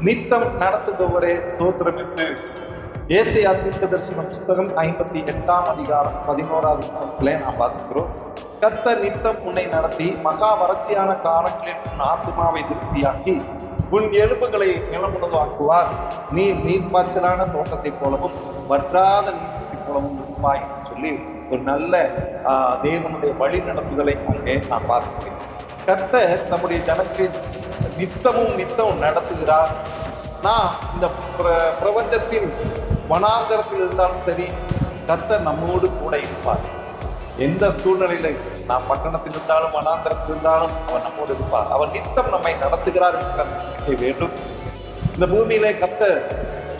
நித்தம் நடத்துபவரே தோத்திரம் ஏசியா தீர்க்க தரிசன புஸ்தகம் ஐம்பத்தி எட்டாம் அதிகாரம் பதினோராவது வசனத்திலே நாம் வாசிக்கிறோம். கத்த நித்தம் உன்னை நடத்தி மகா வறட்சியான காலங்களில் உன் ஆத்மாவை திருப்தியாக்கி உன் எலும்புகளை நிலமுள்ளதாக்குவார் நீ நீர்ப்பாய்ச்சலான தோட்டத்தைப் போலவும் வற்றாத நீர்த்தி போலவும் இருப்பாய் சொல்லி ஒரு நல்ல ஆஹ், தேவனுடைய வழி நடத்துதலை அங்கே நாம் பார்க்கிறேன் கர்த்தர் நம்முடைய ஜனத்தை நித்தமும் நித்தமும் நடத்துகிறார். நான் இந்த பிர- பிரபஞ்சத்தின் வனாந்தரத்தில் இருந்தாலும் சரி கர்த்தர் நம்மோடு கூட இருப்பார். எந்த சூழ்நிலையில நாம் பட்டணத்தில் இருந்தாலும் வனாந்தரத்தில் இருந்தாலும் அவர் நம்மோடு இருப்பார். அவர் நித்தம் நம்மை நடத்துகிறார் வேண்டும். இந்த பூமியிலே கர்த்தர்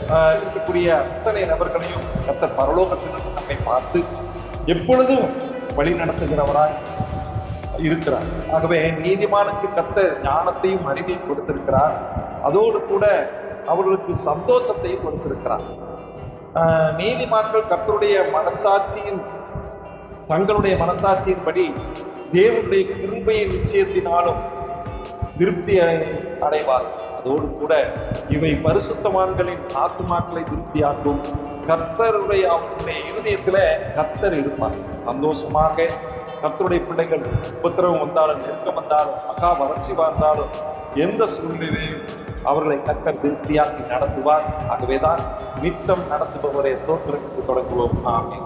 இருக்கக்கூடிய அத்தனை நபர்களையும் கத்த பரலோகத்திலிருந்து நம்மை பார்த்து எப்பொழுதும் வழி நடத்துகிறவராய் இருக்கிறார். ஆகவே நீதிமானுக்கு கத்த ஞானத்தையும் அறிவையும் கொடுத்திருக்கிறார். அதோடு கூட அவர்களுக்கு சந்தோஷத்தையும் கொடுத்திருக்கிறார். நீதிமான்கள் கத்தருடைய மனசாட்சியின் தங்களுடைய மனசாட்சியின்படி தேவனுடைய கிருபையின் நிச்சயத்தினாலும் திருப்தி அடை- அதோடு கூட இவை பரிசுத்தவான்களின் ஆத்துமாக்களை திருப்தியாக்கும். கர்த்தருடைய அவனுடைய இருதயத்தில் கர்த்தர் இருப்பார். சந்தோஷமாக கர்த்தருடைய பிள்ளைகள் உபத்திரவம் வந்தாலும் நெருக்கம் வந்தாலும் மகா வறட்சி வந்தாலும் எந்த சூழ்நிலையும் அவர்களை கர்த்தர் திருப்தியாக்கி நடத்துவார். ஆகவேதான் நித்தம் நடத்துபவரை ஸ்தோத்திரத்துக்கு தொடங்குவோம். ஆமே